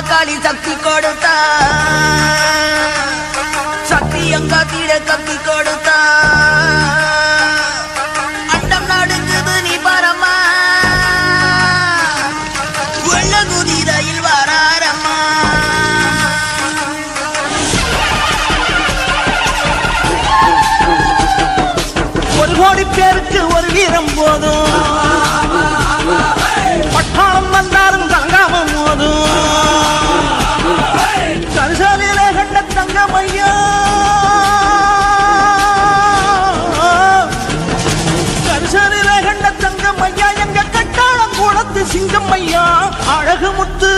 காளி சக்தி கொடுத்தா. சக்தி எங்க தீட கத்தி கொடுத்தா. அண்டம் நடுங்குது நீ பரமா வெள்ள குதிரையில் வராரம்மா. ஒரு கோடி பேருக்கு ஒரு வீரம் போதும். கட்டாளம் சிங்கம் ஐயா அழகு முத்து.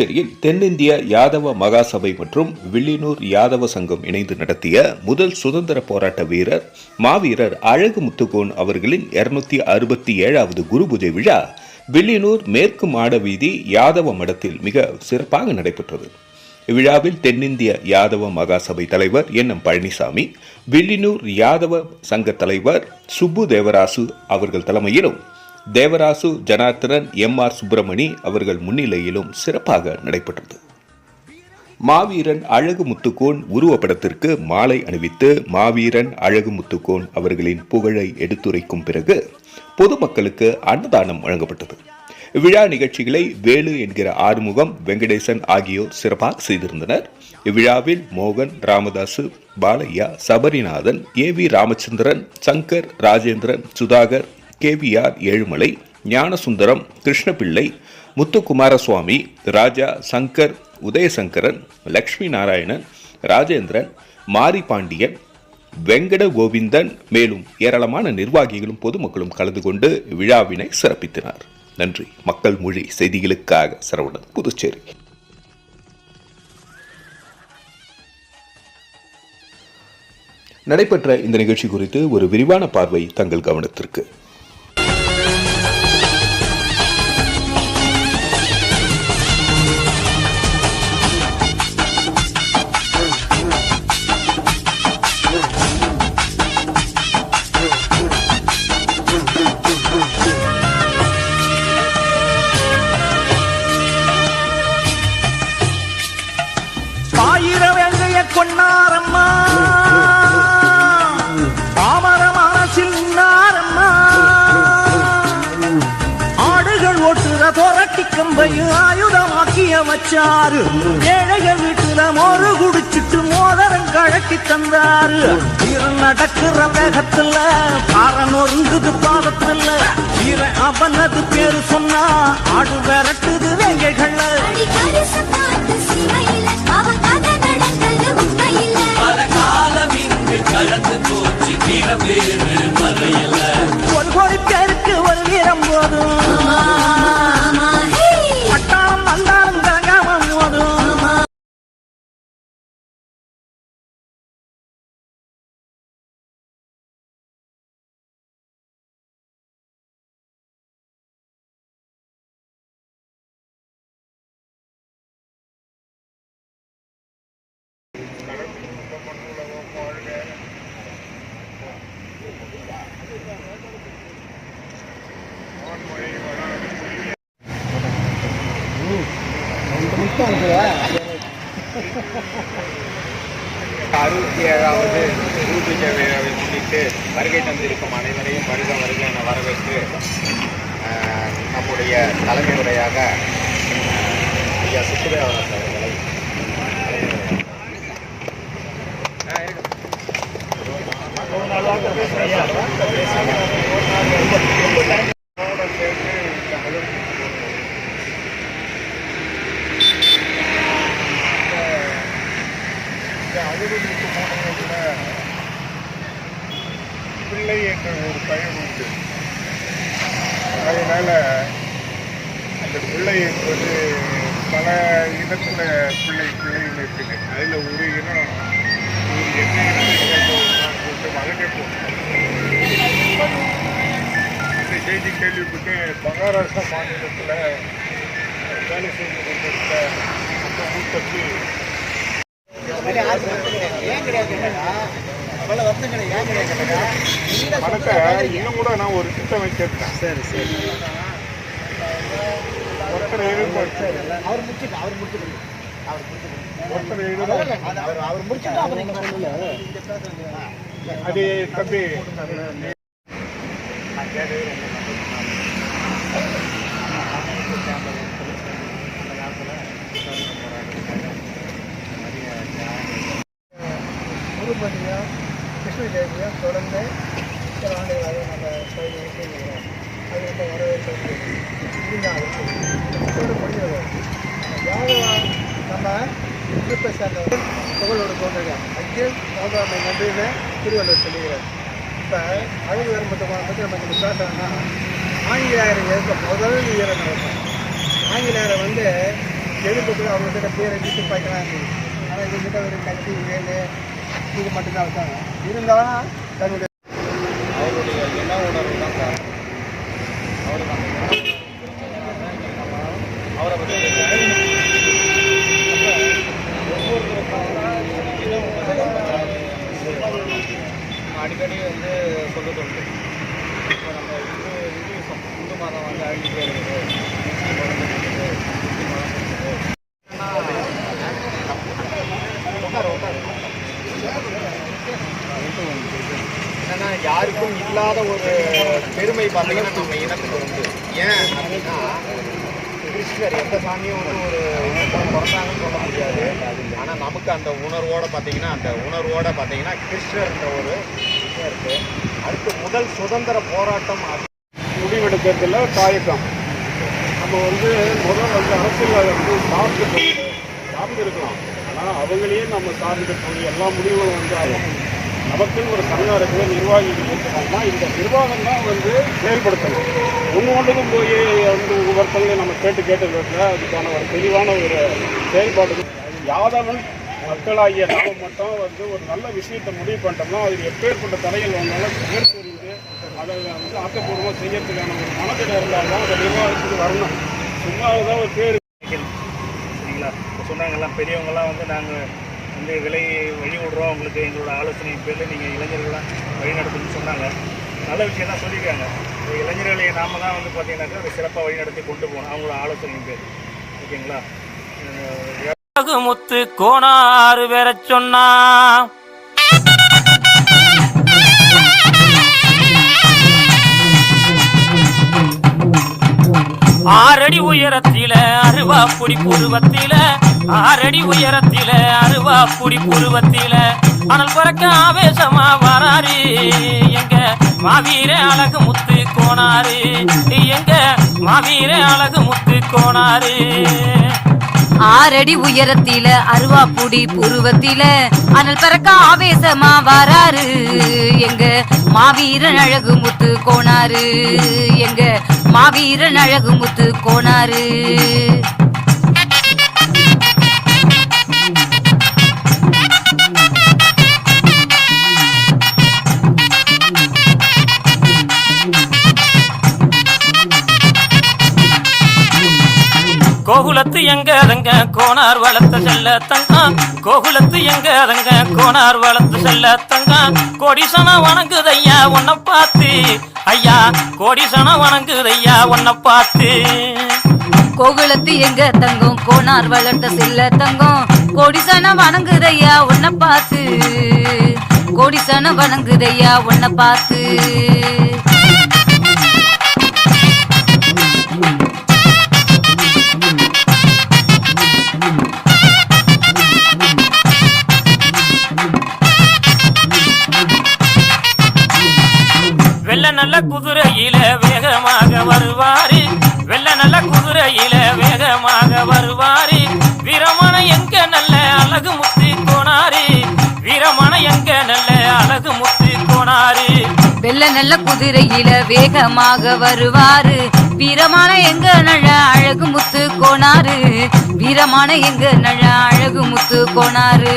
புதுச்சேரியில் தென்னிந்திய யாதவ மகாசபை மற்றும் வில்லியனூர் யாதவ சங்கம் இணைந்து நடத்திய முதல் சுதந்திர போராட்ட வீரர் மாவீரர் அழகு முத்துகோன் அவர்களின் இருநூத்தி அறுபத்தி ஏழாவது குரு பூஜை விழா வில்லியனூர் மேற்கு மாட வீதி யாதவ மடத்தில் மிக சிறப்பாக நடைபெற்றது. இவ்விழாவில் தென்னிந்திய யாதவ மகாசபை தலைவர் என் எம் பழனிசாமி வில்லியனூர் யாதவ சங்க தலைவர் சுப்பு தேவராசு அவர்கள் தலைமையிலும் தேவராசு ஜனார்த்தனன் எம் ஆர் சுப்பிரமணி அவர்கள் முன்னிலையிலும் சிறப்பாக நடைபெற்றது. மாவீரன் அழகு முத்துக்கோன் உருவப்படத்திற்கு மாலை அணிவித்து மாவீரன் அழகு முத்துக்கோன் அவர்களின் புகழை எடுத்துரைக்கும் பிறகு பொதுமக்களுக்கு அன்னதானம் வழங்கப்பட்டது. இவ்விழா நிகழ்ச்சிகளை வேலு என்கிற ஆறுமுகம் வெங்கடேசன் ஆகியோர் சிறப்பாக செய்திருந்தனர். இவ்விழாவில் மோகன் Ramadasu Balaiah Sabarinathan A V Ramachandran Sankar Rajendran Sudhakar KVR Ezhumalai Gnanasundaram Krishnapillai Muthukumaraswamy Raja Sankar Udayasankaran Lakshmi Narayanan Rajendran Mari Pandian Venkata Govindan மேலும் ஏராளமான நிர்வாகிகளும் பொதுமக்களும் கலந்து கொண்டு விழாவினை சிறப்பித்தனர். நன்றி. மக்கள் மொழி செய்திகளுக்காக சரவணன் புதுச்சேரி. நடைபெற்ற இந்த நிகழ்ச்சி குறித்து ஒரு விரிவான பார்வை தங்கள் கவனத்திற்கு. கம்பையும் ஆயுதமாக்கிய வச்சாரு ஏழைகள் வீட்டுல மோரு குடிச்சிட்டு மோதரம் கழட்டி தந்தாரு நடக்கிற வேகத்துல பாரன் ஒருங்குது பாதத்துல. வீரன் அவனது பேரு சொன்னா ஆடு விரட்டுது வேங்கைகள்ல. அடிக்கடி அறுபத்தி ஏழாவது குருபூஜை விழாவை முன்னிட்டு வருகை தந்திருக்கும் அனைவரையும் வருக வருக என வரவேற்று நம்முடைய தலைமை உரையாக ஐயா சுப்புதேவராஜ் அவர்களை பிள்ளை என்ற ஒரு உண்டு அதனால அந்த பிள்ளை என்பது பல இனத்தில் பிள்ளை பிள்ளைகள் இருக்குது. அதில் ஒரு இனம் ஒரு என்ன இனம் சொல்லிட்டு போகும் அந்த செய்தி கேள்விப்பட்டு மகாராஷ்டிரா மாநிலத்தில் வேலை செய்து கொண்டிருக்க அந்த ஊட்டத்தில் பணத்தை இன்னும் கூட நான் ஒரு திட்டம் வச்சிருக்கேன் சரி சரி. ஒருத்தர் அவர் முடிச்சுட்டு அவர் ஒருத்தர் எழுதி அவர் சொல்லுங்க அது தம்பி. குருபதியும் கிருஷ்ண ஜெயந்தியும் தொடர்ந்து சில ஆண்டுகளாக நம்ம பகுதியில் செய்கிறோம் அது ரொம்ப வரவேற்கிறது இருந்தாலும் இதோடு முடிகிறது யாரும் நம்ம குரூப்பை சேர்ந்தவர்கள் புகழோடு தோன்றுகிறோம் அகில் சௌதாமை நன்றின்னு திருவள்ளுவர் சொல்லுகிறார். இப்போ அழகு வரும்பத்தை பற்றி நம்ம இங்கே பேசுகிறோம்னா ஆங்கிலேயரை எதிர்க்க முதல் வீரர் நடக்கும் ஆங்கிலேயரை வந்து எதிர்ப்பு அவங்ககிட்ட பேரை வீட்டு பார்க்கலாம் ஆனால் இதுக்கிட்ட ஒரு கத்தி வேலு இது மட்டும்தான் வச்சாங்க இருந்தாலும் தன்னுடைய அவருடைய இன உணர்வு தான் காரணம். அவருக்கு அவரை பற்றி அடிக்கடி வந்து சொல்றது இப்போ நம்ம இந்து இந்துசம் இந்து மதம் வந்து அழிஞ்சிட்டே இருக்குது முஸ்லீம் மதம் இருக்குது கிறிஸ்டின் மதம் இருக்குது உட்காரு உட்காரு என்னன்னா யாருக்கும் இல்லாத ஒரு பெருமை பார்த்தீங்கன்னா நம்ம இனத்துக்கு உண்டு. ஏன் அப்படின்னா கிருஷ்ணர் எந்த சாமியும் வந்து ஒரு பிறந்தாங்கன்னு சொல்ல முடியாது. ஆனால் நமக்கு அந்த உணர்வோடு பார்த்தீங்கன்னா அந்த உணர்வோடு பார்த்தீங்கன்னா கிருஷ்ணர்ன்ற ஒரு விஷயம் இருக்குது அடுத்து முதல் சுதந்திர போராட்டம் முடிவெடுக்கிறதுல தாயக்கம் நம்ம வந்து முதல் வந்து அரசியல் வந்து சார்ந்து சார்ந்து இருக்கலாம் ஆனால் அவங்களையே நம்ம சார்ந்து போய் எல்லா முடிவுகளும் வந்து ஆகும் நமக்குன்னு ஒரு சங்கம் இருக்குது நிர்வாகிகள் இருக்கிறாங்கன்னா இந்த நிர்வாகம் தான் வந்து செயல்படுத்தணும் ஒன்று ஒன்றுக்கும் போய் வந்து ஒவ்வொருத்தங்களையும் நம்ம கேட்டு கேட்டு கேட்கல அதுக்கான ஒரு தெளிவான ஒரு செயல்பாடு. யாதவன் மக்களாகிய நாம மட்டும் வந்து ஒரு நல்ல விஷயத்தை முடிவு பண்ணிட்டோம்னா அது எப்பேற்பட்ட தடைகள் வந்தாலும் மேற்கொண்டு அதை வந்து ஆக்கப்பூர்வமாக செய்யறதுக்கான ஒரு மனதில் இருந்தால் தான் அந்த நிர்வாகத்துக்கு வரணும். சும்மா தான் ஒரு பேர். சரிங்களா? இப்போ சொன்னாங்கல்லாம் பெரியவங்கெல்லாம் வந்து நாங்கள் இந்த விலை வழி விடுறோம் உங்களுக்கு எங்களோட ஆலோசனை பேரில் நீங்கள் இளைஞர்கள்லாம் வழி நடத்துன்னு சொன்னாங்க. நல்ல விஷயம் தான் சொல்லியிருக்காங்க. இந்த இளைஞர்களை நாம தான் வந்து பார்த்தீங்கன்னாக்கா அதை சிறப்பாக வழி நடத்தி கொண்டு போகணும். அவங்களோட ஆலோசனை பேர் ஓகேங்களா? முத்து கோணாறு வேற சொன்னா ஆறடி உயரத்தில அருவா புடி புருவத்தில. ஆறடி உயரத்தில அருவா புடி புருவத்தில. அனல் பறக்க ஆவேசமா வராரு எங்க மாவீர அழகு முத்து கோனாரு எங்க மாவீர அழகு முத்து கோனாரு ஆறடி உயரத்தில அருவாப்புடி புருவத்தில. அனல் பறக்க ஆவேசமா வராரு எங்க மாவீரன் அழகு முத்து கோணாரு எங்க மாவீரன் அழகு முத்து கோணாரு கோகுலத்து எங்க அதங்க கோனார் வளர்த்த செல்ல தங்கம் கோகுலத்து எங்க அதங்க கோனார் வளர்த்த செல்ல தங்கம் கோடிசன வணங்குதையா? உன்னை பார்த்து. ஐயா கோடிசன வணங்குதையா? உன்னை பார்த்து. கோகுலத்து எங்க தங்கம்? கோனார் வளர்த்த செல்ல தங்கம். கோடிசன வணங்குதையா? உன்னை பார்த்து. கோடிசன வணங்குதையா? உன்னை பார்த்து. நல்ல நல்ல குதிரையில வேகமாக வருவாரு. வீரமான எங்க நழ அழகு முத்து கோனாரு? வீரமான எங்க நழ அழகு முத்து கோனாரு?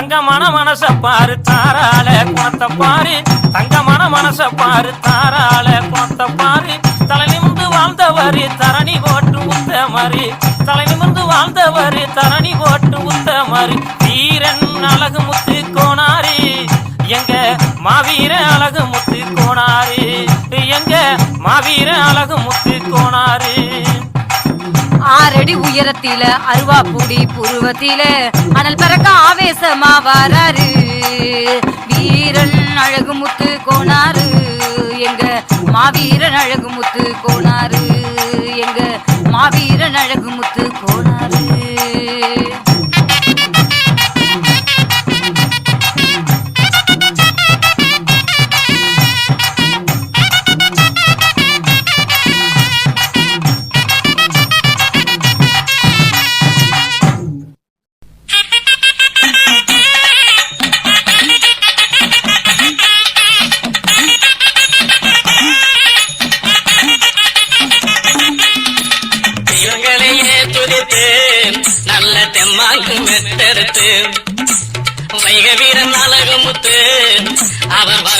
தங்கமான மனச பாரு தாராள குணத்தை பாரு. தங்கமான மனச பாரு தாராள குணத்தை பாரு. தலை நிமிர்ந்து வாழ்ந்தவரு தரணி போட்டு உத்த மாதிரி. தலை நிமிர்ந்து வாழ்ந்தவரு தரணி போட்டு உத்த மாதிரி. வீரன் அழகு முத்து கோணாரி எங்க மாவீர அழகு முத்து கோணாரி எங்க மாவீர அழகு முத்து கோணாரி ஆறடி உயரத்தில அருவா பூடி புருவத்தில. அனல் பறக்க ஆவேசமா வராரு வீரன் அழகு முத்து கோனாரு. எங்க மாவீரன் அழகு முத்து கோனாரு. எங்க மாவீரன் அழகு முத்து கோனாரு. அவர் வரலாறு பாடுகிறேன்